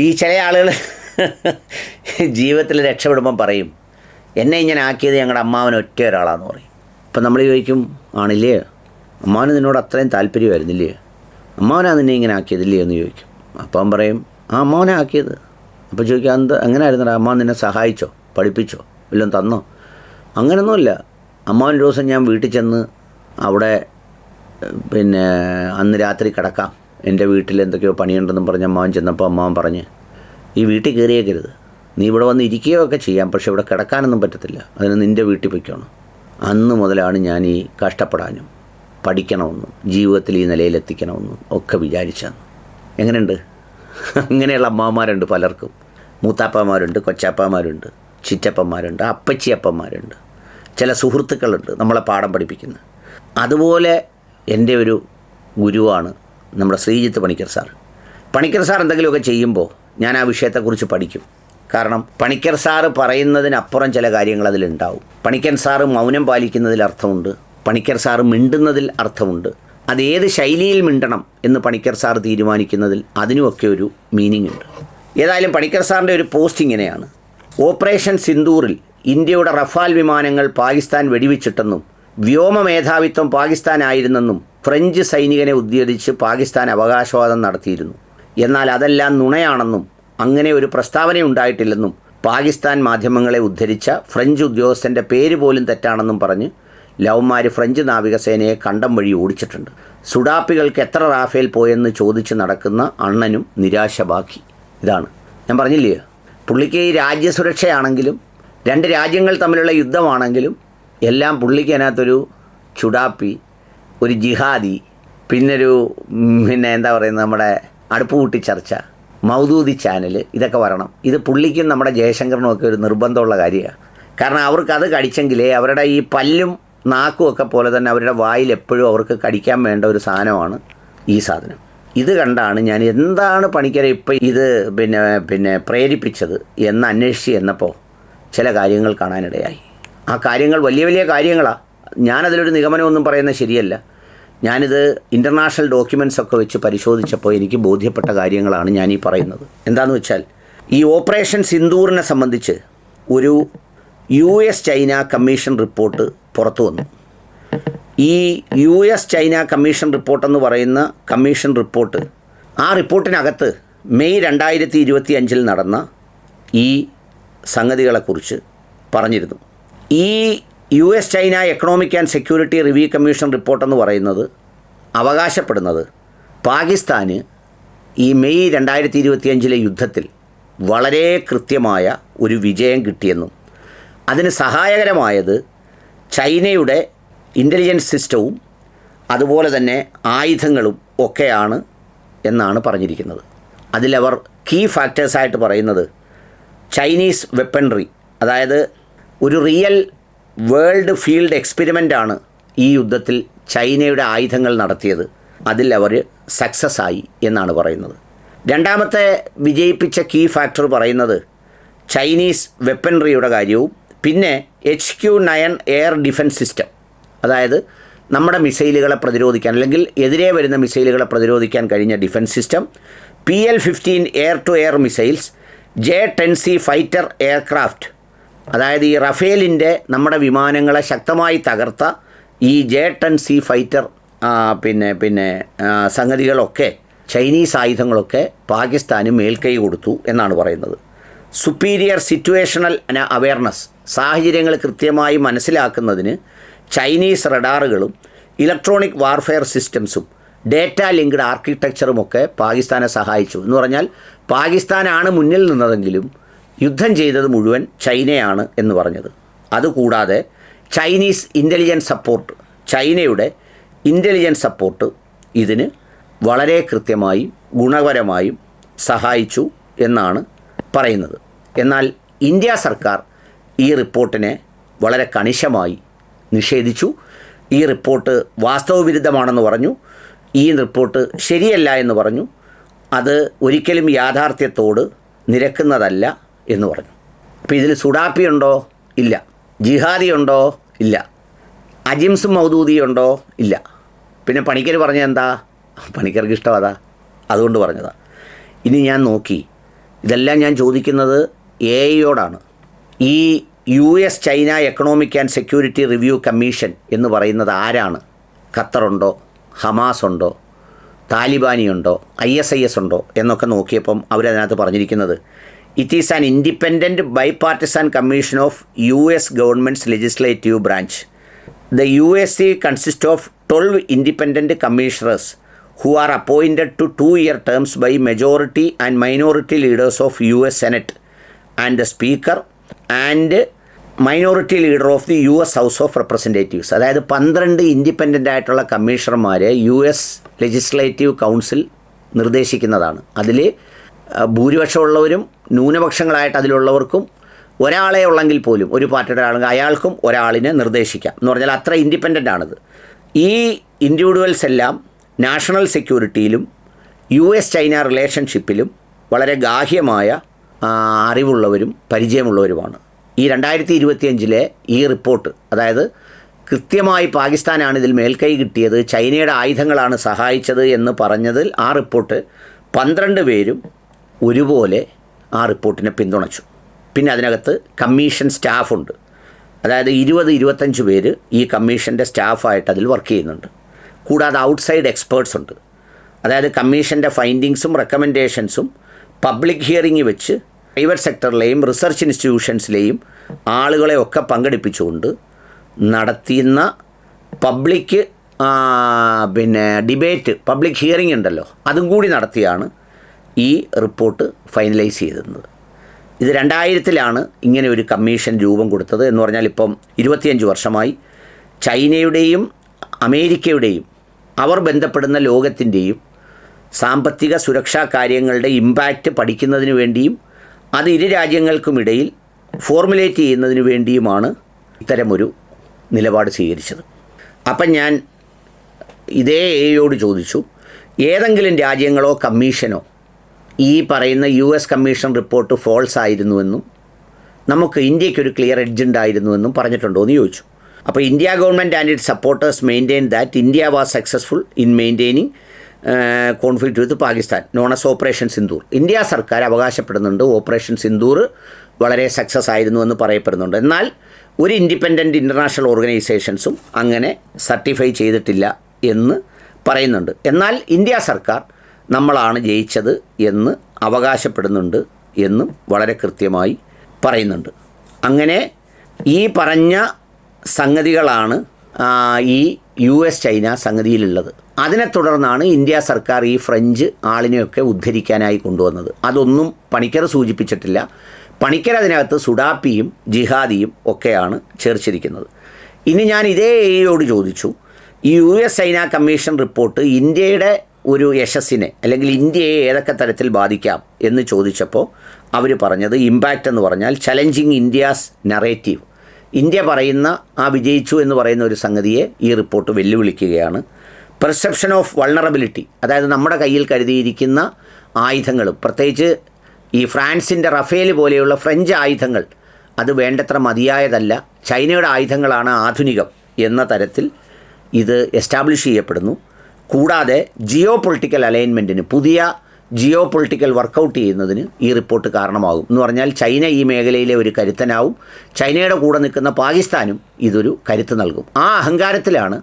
ഈ ചില ആളുകൾ ജീവിതത്തിൽ രക്ഷപ്പെടുമ്പം പറയും എന്നെ ഇങ്ങനെ ആക്കിയത് ഞങ്ങളുടെ അമ്മാവൻ ഒറ്റ ഒരാളാന്ന് പറയും. അപ്പം നമ്മൾ ചോദിക്കും ആണില്ലേ? അമ്മാവന് നിന്നോട് അത്രയും താല്പര്യമായിരുന്നില്ലേ? അമ്മാവനാണ് നിന്നെ ഇങ്ങനെ ആക്കിയതില്ലേ? എന്ന് ചോദിക്കും. അപ്പം പറയും ആ അമ്മാവനെ ആക്കിയത്. അപ്പോൾ ചോദിക്കാം എന്ത് എങ്ങനെ ആയിരുന്നടാ അമ്മാവൻ നിന്നെ സഹായിച്ചോ? പഠിപ്പിച്ചോ? വല്ലതും തന്നോ? അങ്ങനെയൊന്നുമില്ല അമ്മാവൻ ദിവസം ഞാൻ വീട്ടിൽ ചെന്ന് അവിടെ പിന്നെ അന്ന് രാത്രി കിടക്കാം. എന്റെ വീട്ടിൽ എന്തൊക്കെയോ പണിയുണ്ടെന്നും പറഞ്ഞ അമ്മാവൻ ചെന്നപ്പോൾ അമ്മാവൻ പറഞ്ഞ് ഈ വീട്ടിൽ കയറിയേക്കരുത്. നീ ഇവിടെ വന്ന് ഇരിക്കുകയൊക്കെ ചെയ്യാം പക്ഷേ ഇവിടെ കിടക്കാനൊന്നും പറ്റത്തില്ല. അതിന് നിന്റെ വീട്ടിൽ പൊയ്ക്കണം. അന്ന് മുതലാണ് ഞാൻ ഈ കഷ്ടപ്പെടാനും പഠിക്കണമെന്നും ജീവിതത്തിൽ ഈ നിലയിലെത്തിക്കണമെന്നും ഒക്കെ വിചാരിച്ചത്. എങ്ങനെയുണ്ട്? അങ്ങനെയുള്ള അമ്മാവന്മാരുണ്ട് പലർക്കും. മൂത്താപ്പന്മാരുണ്ട് കൊച്ചാപ്പന്മാരുണ്ട് ചിറ്റപ്പന്മാരുണ്ട് അപ്പച്ചിയപ്പന്മാരുണ്ട്. ചില സുഹൃത്തുക്കളുണ്ട് നമ്മളെ പാഠം പഠിപ്പിക്കുന്നത്. അതുപോലെ എന്റെ ഒരു ഗുരുവാണ് നമ്മുടെ ശ്രീജിത്ത് പണിക്കർ സാർ. പണിക്കർ സാർ എന്തെങ്കിലുമൊക്കെ ചെയ്യുമ്പോൾ ഞാൻ ആ വിഷയത്തെക്കുറിച്ച് പഠിക്കും. കാരണം പണിക്കർ സാറ് പറയുന്നതിനപ്പുറം ചില കാര്യങ്ങൾ അതിലുണ്ടാവും. പണിക്കൻ സാറ് മൗനം പാലിക്കുന്നതിൽ അർത്ഥമുണ്ട്. പണിക്കർ സാറ് മിണ്ടുന്നതിൽ അർത്ഥമുണ്ട്. അത് ഏത് ശൈലിയിൽ മിണ്ടണം എന്ന് പണിക്കർ സാർ തീരുമാനിക്കുന്നതിൽ അതിനുമൊക്കെ ഒരു മീനിങ് ഉണ്ട്. ഏതായാലും പണിക്കർ സാറിന്റെ ഒരു പോസ്റ്റ് ഇങ്ങനെയാണ്. ഓപ്പറേഷൻ സിന്ദൂറിൽ ഇന്ത്യയുടെ റഫാൽ വിമാനങ്ങൾ പാകിസ്ഥാൻ വെടിവെച്ചിട്ടെന്നും വ്യോമ മേധാവിത്വം പാകിസ്ഥാനായിരുന്നെന്നും ഫ്രഞ്ച് സൈനികനെ ഉദ്ധരിച്ച് പാകിസ്ഥാൻ അവകാശവാദം നടത്തിയിരുന്നു. എന്നാൽ അതെല്ലാം നുണയാണെന്നും അങ്ങനെ ഒരു പ്രസ്താവന ഉണ്ടായിട്ടില്ലെന്നും പാകിസ്ഥാൻ മാധ്യമങ്ങളെ ഉദ്ധരിച്ച ഫ്രഞ്ച് ഉദ്യോഗസ്ഥന്റെ പേര് പോലും തെറ്റാണെന്നും പറഞ്ഞ് ലവ്മാർ ഫ്രഞ്ച് നാവികസേനയെ കണ്ടം വഴി ഓടിച്ചിട്ടുണ്ട്. സുഡാപ്പികൾക്ക് എത്ര റാഫേൽ പോയെന്ന് ചോദിച്ച് നടക്കുന്ന അണ്ണനും നിരാശ ബാക്കി ഇതാണ്. ഞാൻ പറഞ്ഞില്ലേ? പുള്ളിക്ക് ഈ രാജ്യസുരക്ഷയാണെങ്കിലും രണ്ട് രാജ്യങ്ങൾ തമ്മിലുള്ള യുദ്ധമാണെങ്കിലും എല്ലാം പുള്ളിക്ക് അതിനകത്തൊരു ചുടാപ്പി ഒരു ജിഹാദി പിന്നൊരു പിന്നെ എന്താ പറയുന്നത് നമ്മുടെ അടുപ്പ് കൂട്ടി ചർച്ച മൗദൂദി ചാനൽ ഇതൊക്കെ വരണം. ഇത് പുള്ളിക്കും നമ്മുടെ ജയശങ്കറിനും ഒക്കെ ഒരു നിർബന്ധമുള്ള കാര്യമാണ്. കാരണം അവർക്ക് അത് കടിച്ചെങ്കിലേ അവരുടെ ഈ പല്ലും നാക്കും ഒക്കെ പോലെ തന്നെ അവരുടെ വായിൽ എപ്പോഴും അവർക്ക് കടിക്കാൻ വേണ്ട ഒരു സാധനമാണ് ഈ സാധനം. ഇത് കണ്ടാണ് ഞാൻ എന്താണ് പണിക്കരെ ഇപ്പം ഇത് പിന്നെ പിന്നെ പ്രേരിപ്പിച്ചത് എന്ന് അന്വേഷിച്ച് എന്നപ്പോൾ ചില കാര്യങ്ങൾ കാണാനിടയായി. ആ കാര്യങ്ങൾ വലിയ വലിയ കാര്യങ്ങളാണ് ഞാനതിലൊരു നിഗമനമൊന്നും പറയുന്നത് ശരിയല്ല. ഞാനിത് ഇന്റർനാഷണൽ ഡോക്യുമെന്റ്സ് ഒക്കെ വെച്ച് പരിശോധിച്ചപ്പോൾ എനിക്ക് ബോധ്യപ്പെട്ട കാര്യങ്ങളാണ് ഞാൻ ഈ പറയുന്നത്. എന്താണെന്ന് വെച്ചാൽ ഈ ഓപ്പറേഷൻ സിന്ദൂറിനെ സംബന്ധിച്ച് ഒരു U S China commission report പുറത്തു വന്നു. ഈ യു എസ് ചൈന കമ്മീഷൻ റിപ്പോർട്ടെന്ന് പറയുന്ന കമ്മീഷൻ റിപ്പോർട്ട് ആ റിപ്പോർട്ടിനകത്ത് മെയ് രണ്ടായിരത്തി ഇരുപത്തി അഞ്ചിൽ നടന്ന ഈ സംഗതികളെക്കുറിച്ച് പറഞ്ഞിരുന്നു. ഈ U S China economic and security review commission റിപ്പോർട്ടെന്ന് പറയുന്നത് അവകാശപ്പെടുന്നത് പാകിസ്ഥാന് ഈ മെയ് രണ്ടായിരത്തി ഇരുപത്തിയഞ്ചിലെ യുദ്ധത്തിൽ വളരെ കൃത്യമായ ഒരു വിജയം കിട്ടിയെന്നും അതിന് സഹായകരമായത് ചൈനയുടെ ഇന്റലിജൻസ് സിസ്റ്റവും അതുപോലെ തന്നെ ആയുധങ്ങളും ഒക്കെയാണ് എന്നാണ് പറഞ്ഞിരിക്കുന്നത്. അതിലവർ കീ ഫാക്ടേഴ്സായിട്ട് പറയുന്നത് ചൈനീസ് വെപ്പൺറി അതായത് ഒരു റിയൽ വേൾഡ് ഫീൽഡ് എക്സ്പെരിമെന്റാണ് ഈ യുദ്ധത്തിൽ ചൈനയുടെ ആയുധങ്ങൾ നടത്തിയത്. അതിൽ അവർ സക്സസ് ആയി എന്നാണ് പറയുന്നത്. രണ്ടാമത്തെ വിജയിപ്പിച്ച കീ ഫാക്ടർ പറയുന്നത് ചൈനീസ് വെപ്പൻറിയുടെ കാര്യവും പിന്നെ H Q nine air defence system അതായത് നമ്മുടെ മിസൈലുകളെ പ്രതിരോധിക്കാൻ അല്ലെങ്കിൽ എതിരെ വരുന്ന മിസൈലുകളെ പ്രതിരോധിക്കാൻ കഴിഞ്ഞ defence system P L fifteen air to air missiles J ten C fighter aircraft അതായത് ഈ റഫേലിന്റെ നമ്മുടെ വിമാനങ്ങളെ ശക്തമായി തകർത്ത ഈ ജെ ടെൻ സി ഫൈറ്റർ പിന്നെ പിന്നെ സംഗതികളൊക്കെ ചൈനീസ് ആയുധങ്ങളൊക്കെ പാകിസ്ഥാന് മേൽക്കൈ കൊടുത്തു എന്നാണ് പറയുന്നത്. സുപ്പീരിയർ സിറ്റുവേഷണൽ അവയർനെസ് സാഹചര്യങ്ങൾ കൃത്യമായി മനസ്സിലാക്കുന്നതിന് ചൈനീസ് റഡാറുകളും ഇലക്ട്രോണിക് വാർഫെയർ സിസ്റ്റംസും ഡേറ്റ ലിങ്ക്ഡ് ആർക്കിടെക്ചറും ഒക്കെ പാകിസ്ഥാനെ സഹായിച്ചു. എന്ന് പറഞ്ഞാൽ പാകിസ്ഥാനാണ് മുന്നിൽ നിന്നതെങ്കിലും യുദ്ധം ചെയ്തത് മുഴുവൻ ചൈനയാണ് എന്ന് പറഞ്ഞത്. അതുകൂടാതെ ചൈനീസ് ഇന്റലിജൻസ് സപ്പോർട്ട് ചൈനയുടെ ഇന്റലിജൻസ് സപ്പോർട്ട് ഇതിന് വളരെ കൃത്യമായും ഗുണപരമായും സഹായിച്ചു എന്നാണ് പറയുന്നത്. എന്നാൽ ഇന്ത്യ സർക്കാർ ഈ റിപ്പോർട്ടിനെ വളരെ കണിശമായി നിഷേധിച്ചു. ഈ റിപ്പോർട്ട് വാസ്തവവിരുദ്ധമാണെന്ന് പറഞ്ഞു. ഈ റിപ്പോർട്ട് ശരിയല്ല എന്ന് പറഞ്ഞു. അത് ഒരിക്കലും യാഥാർത്ഥ്യത്തോട് നിരക്കുന്നതല്ല. എന്ന് പറഞ്ഞു. അപ്പോൾ ഇതിൽ സുഡാപ്പി ഉണ്ടോ? ഇല്ല. ജിഹാദി ഉണ്ടോ? ഇല്ല. അജിംസ് മൗദൂദി ഉണ്ടോ? ഇല്ല. പിന്നെ പണിക്കർ പറഞ്ഞ എന്താ? പണിക്കർക്ക് ഇഷ്ടം അതാ. അതുകൊണ്ട് പറഞ്ഞതാ. ഇനി ഞാൻ നോക്കി. ഇതെല്ലാം ഞാൻ ചോദിക്കുന്നത് എ ഐയോടാണ്. ഈ U S China economic and security review commission എന്ന് പറയുന്നത് ആരാണ്? ഖത്തറുണ്ടോ ഹമാസ് ഉണ്ടോ? താലിബാനിയുണ്ടോ ഐ എസ് ഐ എസ് ഉണ്ടോ? എന്നൊക്കെ നോക്കിയപ്പം അവരതിനകത്ത് പറഞ്ഞിരിക്കുന്നത് it is an independent bipartisan commission of U S government's legislative branch the U S C consist of twelve independent commissioners who are appointed to two year terms by majority and minority leaders of U S senate and the speaker and minority leader of the U S house of representatives അതായത് പന്ത്രണ്ട് independent ആയിട്ടുള്ള കമ്മീഷണർമാരെ U S legislative council നിർദ്ദേശിക്കുന്നതാണ്. അതിൽ ഭൂരിപക്ഷമുള്ളവരും ന്യൂനപക്ഷങ്ങളായിട്ട് അതിലുള്ളവർക്കും ഒരാളെ ഉള്ളെങ്കിൽ പോലും ഒരു പാർട്ടിയുടെ ആളെങ്കിൽ അയാൾക്കും ഒരാളിനെ നിർദ്ദേശിക്കാം എന്ന് പറഞ്ഞാൽ അത്ര ഇൻഡിപെൻഡന്റ് ആണിത്. ഈ ഇൻഡിവിജ്വൽസ് എല്ലാം നാഷണൽ സെക്യൂരിറ്റിയിലും യു എസ് ചൈന റിലേഷൻഷിപ്പിലും വളരെ ഗാഹ്യമായ അറിവുള്ളവരും പരിചയമുള്ളവരുമാണ്. ഈ രണ്ടായിരത്തി ഇരുപത്തിയഞ്ചിലെ ഈ റിപ്പോർട്ട് അതായത് കൃത്യമായി പാകിസ്ഥാനാണ് ഇതിൽ മേൽക്കൈ കിട്ടിയത് ചൈനയുടെ ആയുധങ്ങളാണ് സഹായിച്ചത് എന്ന് പറഞ്ഞതിൽ ആ റിപ്പോർട്ട് പന്ത്രണ്ട് പേരും ഒരുപോലെ ആ റിപ്പോർട്ടിനെ പിന്തുണച്ചു. പിന്നെ അതിനകത്ത് കമ്മീഷൻ സ്റ്റാഫുണ്ട്. അതായത് ഇരുപത് ഇരുപത്തഞ്ച് പേര് ഈ കമ്മീഷന്റെ സ്റ്റാഫായിട്ട് അതിൽ വർക്ക് ചെയ്യുന്നുണ്ട്. കൂടാതെ ഔട്ട്സൈഡ് എക്സ്പേർട്സ് ഉണ്ട്. അതായത് കമ്മീഷന്റെ ഫൈൻഡിങ്സും റെക്കമെൻഡേഷൻസും പബ്ലിക് ഹിയറിംഗ് വെച്ച് പ്രൈവറ്റ് സെക്ടറിലെയും റിസർച്ച് ഇൻസ്റ്റിറ്റ്യൂഷൻസിലെയും ആളുകളെ ഒക്കെ പങ്കെടുപ്പിച്ചുകൊണ്ട് നടത്തുന്ന പബ്ലിക് പിന്നെ ഡിബേറ്റ് പബ്ലിക് ഹിയറിംഗ് ഉണ്ടല്ലോ. അതും കൂടി നടത്തിയാണ് ഈ റിപ്പോർട്ട് ഫൈനലൈസ് ചെയ്തിരുന്നത്. ഇത് രണ്ടായിരത്തിലാണ് ഇങ്ങനെ ഒരു കമ്മീഷൻ രൂപം കൊടുത്തത് എന്ന് പറഞ്ഞാൽ ഇപ്പം ഇരുപത്തിയഞ്ച് വർഷമായി ചൈനയുടെയും അമേരിക്കയുടെയും അവർ ബന്ധപ്പെടുന്ന ലോകത്തിന്റെയും സാമ്പത്തിക സുരക്ഷാ കാര്യങ്ങളുടെ ഇമ്പാക്റ്റ് പഠിക്കുന്നതിന് വേണ്ടിയും അത് ഇരു രാജ്യങ്ങൾക്കുമിടയിൽ ഫോർമുലേറ്റ് ചെയ്യുന്നതിന് വേണ്ടിയുമാണ് ഇത്തരമൊരു നിലപാട് സ്വീകരിച്ചത്. അപ്പം ഞാൻ ഇതേ എയോട് ചോദിച്ചു ഏതെങ്കിലും രാജ്യങ്ങളോ കമ്മീഷനോ ഈ പറയുന്ന U S commission report false ആയിരുന്നുവെന്നും നമുക്ക് ഇന്ത്യയ്ക്കൊരു ക്ലിയർ എഡ്ജ് ഉണ്ടായിരുന്നുവെന്നും പറഞ്ഞിട്ടുണ്ടോ എന്ന് ചോദിച്ചു. അപ്പോൾ India government and it supporters maintain that India was successful in maintaining conflict with Pakistan non S operation Sindoor India സർക്കാർ അവകാശപ്പെടുന്നുണ്ട് ഓപ്പറേഷൻ സിന്ദൂർ വളരെ സക്സസ് ആയിരുന്നു എന്ന് പറയപ്പെടുന്നുണ്ട്. എന്നാൽ ഒരു ഇൻഡിപെൻഡന്റ് ഇന്റർനാഷണൽ ഓർഗനൈസേഷൻസും അങ്ങനെ സർട്ടിഫൈ ചെയ്തിട്ടില്ല എന്ന് പറയുന്നുണ്ട്. എന്നാൽ ഇന്ത്യ സർക്കാർ നമ്മളാണ് ജയിച്ചത് എന്ന് അവകാശപ്പെടുന്നുണ്ട് എന്നും വളരെ കൃത്യമായി പറയുന്നുണ്ട്. അങ്ങനെ ഈ പറഞ്ഞ സംഗതികളാണ് ഈ യു എസ് ചൈന സംഗതിയിലുള്ളത്. അതിനെ തുടർന്നാണ് ഇന്ത്യ സർക്കാർ ഈ ഫ്രഞ്ച് ആളിനെയൊക്കെ ഉദ്ധരിക്കാനായി കൊണ്ടുവന്നത്. അതൊന്നും പണിക്കർ സൂചിപ്പിച്ചിട്ടില്ല. പണിക്കർ അതിനകത്ത് സുഡാപ്പിയും ജിഹാദിയും ഒക്കെയാണ് ചേർച്ചിരിക്കുന്നത്. ഇനി ഞാൻ ഇതേ എയോട് ചോദിച്ചു. ഈ U S China commission report ഇന്ത്യയുടെ ഒരു യശസ്സിനെ അല്ലെങ്കിൽ ഇന്ത്യയെ ഏതൊക്കെ തരത്തിൽ ബാധിക്കാം എന്ന് ചോദിച്ചപ്പോൾ അവർ പറഞ്ഞത് ഇമ്പാക്റ്റ് എന്ന് പറഞ്ഞാൽ ചലഞ്ചിങ് ഇന്ത്യാസ് നറേറ്റീവ് ഇന്ത്യ പറയുന്ന ആ വിജയിച്ചു എന്ന് പറയുന്ന ഒരു സംഗതിയെ ഈ റിപ്പോർട്ട് വെല്ലുവിളിക്കുകയാണ്. പെർസെപ്ഷൻ ഓഫ് വൾണറബിലിറ്റി അതായത് നമ്മുടെ കയ്യിൽ കരുതിയിരിക്കുന്ന ആയുധങ്ങളും പ്രത്യേകിച്ച് ഈ ഫ്രാൻസിന്റെ റഫേൽ പോലെയുള്ള ഫ്രഞ്ച് ആയുധങ്ങൾ അത് വേണ്ടത്ര മതിയായതല്ല. ചൈനയുടെ ആയുധങ്ങളാണ് ആധുനികം എന്ന തരത്തിൽ ഇത് എസ്റ്റാബ്ലിഷ് ചെയ്യപ്പെടുന്നു. കൂടാതെ ജിയോ പൊളിറ്റിക്കൽ അലൈൻമെന്റിന് പുതിയ ജിയോ പൊളിറ്റിക്കൽ വർക്കൗട്ട് ചെയ്യുന്നതിന് ഈ റിപ്പോർട്ട് കാരണമാകും. എന്ന് പറഞ്ഞാൽ ചൈന ഈ മേഖലയിലെ ഒരു കരുത്തനാവും. ചൈനയുടെ കൂടെ നിൽക്കുന്ന പാകിസ്ഥാനും ഇതൊരു കരുത്ത് നൽകും. ആ അഹങ്കാരത്തിലാണ്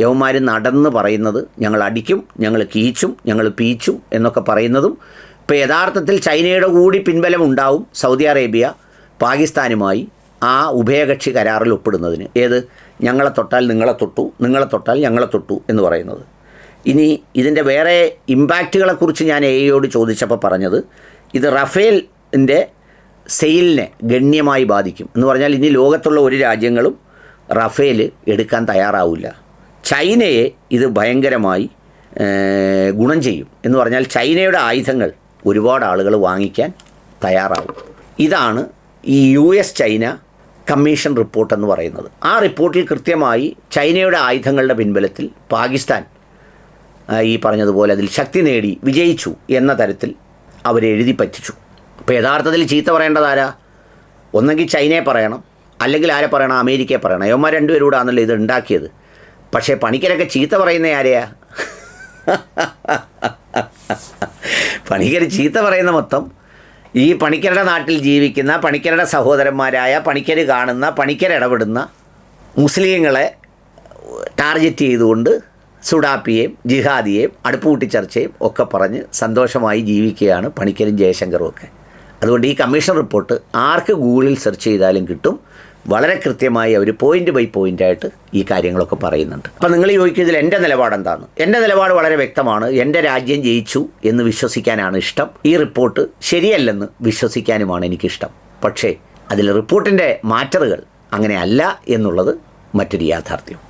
യവന്മാർ നടന്ന് പറയുന്നത്. ഞങ്ങൾ അടിക്കും ഞങ്ങൾ കീച്ചും ഞങ്ങൾ പീച്ചും എന്നൊക്കെ പറയുന്നതും. ഇപ്പോൾ യഥാർത്ഥത്തിൽ ചൈനയുടെ കൂടി പിൻബലം ഉണ്ടാവും സൗദി അറേബ്യ പാകിസ്ഥാനുമായി ആ ഉഭയകക്ഷി കരാറിൽ ഒപ്പിടുന്നതിന്. ഏത്? ഞങ്ങളെ തൊട്ടാൽ നിങ്ങളെ തൊട്ടു നിങ്ങളെ തൊട്ടാൽ ഞങ്ങളെ തൊട്ടു എന്ന് പറയുന്നത്. ഇനി ഇതിന്റെ വേറെ ഇമ്പാക്റ്റുകളെക്കുറിച്ച് ഞാൻ എ ഐയോട് ചോദിച്ചപ്പോൾ പറഞ്ഞത് ഇത് റഫേലിന്റെ സെയിലിനെ ഗണ്യമായി ബാധിക്കും. എന്ന് പറഞ്ഞാൽ ഇനി ലോകത്തുള്ള ഒരു രാജ്യങ്ങളും റഫേൽ എടുക്കാൻ തയ്യാറാവില്ല. ചൈനയെ ഇത് ഭയങ്കരമായി ഗുണം ചെയ്യും. എന്ന് പറഞ്ഞാൽ ചൈനയുടെ ആയുധങ്ങൾ ഒരുപാട് ആളുകൾ വാങ്ങിക്കാൻ തയ്യാറാവും. ഇതാണ് ഈ U S China commission report എന്ന് പറയുന്നത്. ആ റിപ്പോർട്ടിൽ കൃത്യമായി ചൈനയുടെ ആയുധങ്ങളുടെ പിൻബലത്തിൽ പാകിസ്ഥാൻ ഈ പറഞ്ഞതുപോലെ അതിൽ ശക്തി നേടി വിജയിച്ചു എന്ന തരത്തിൽ അവരെഴുതി പറ്റിച്ചു. അപ്പോൾ യഥാർത്ഥത്തിൽ ചീത്ത പറയേണ്ടത് ആരാ? ഒന്നെങ്കിൽ ചൈനയെ പറയണം. അല്ലെങ്കിൽ ആരെ പറയണം? അമേരിക്കയെ പറയണം. യവന്മാർ രണ്ടുപേരും ആണല്ലോ ഇത് ഉണ്ടാക്കിയത്. പക്ഷേ പണിക്കരൊക്കെ ചീത്ത പറയുന്ന ആരെയാ? പണിക്കർ ചീത്ത പറയുന്ന മൊത്തം ഈ പണിക്കരുടെ നാട്ടിൽ ജീവിക്കുന്ന പണിക്കരുടെ സഹോദരന്മാരായ പണിക്കർ കാണുന്ന പണിക്കർ ഇടപെടുന്ന മുസ്ലിങ്ങളെ ടാർഗറ്റ് ചെയ്തുകൊണ്ട് സുഡാപ്പിയെയും ജിഹാദിയെയും അടുപ്പുകൂട്ടി ചർച്ചയും ഒക്കെ പറഞ്ഞ് സന്തോഷമായി ജീവിക്കുകയാണ് പണിക്കരും ജയശങ്കറും ഒക്കെ. അതുകൊണ്ട് ഈ കമ്മീഷൻ റിപ്പോർട്ട് ആർക്ക് ഗൂഗിളിൽ സെർച്ച് ചെയ്താലും കിട്ടും. വളരെ കൃത്യമായി അവർ പോയിന്റ് ബൈ പോയിന്റ് ആയിട്ട് ഈ കാര്യങ്ങളൊക്കെ പറയുന്നുണ്ട്. അപ്പം നിങ്ങൾ ചോദിക്കുന്നതിൽ എന്റെ നിലപാട് എന്താണ്? എന്റെ നിലപാട് വളരെ വ്യക്തമാണ്. എന്റെ രാജ്യം ജയിച്ചു എന്ന് വിശ്വസിക്കാനാണ് ഇഷ്ടം. ഈ റിപ്പോർട്ട് ശരിയല്ലെന്ന് വിശ്വസിക്കാനുമാണ് എനിക്കിഷ്ടം. പക്ഷേ അതിൽ റിപ്പോർട്ടിന്റെ മാറ്ററുകൾ അങ്ങനെയല്ല എന്നുള്ളത് മറ്റൊരു യാഥാർത്ഥ്യം.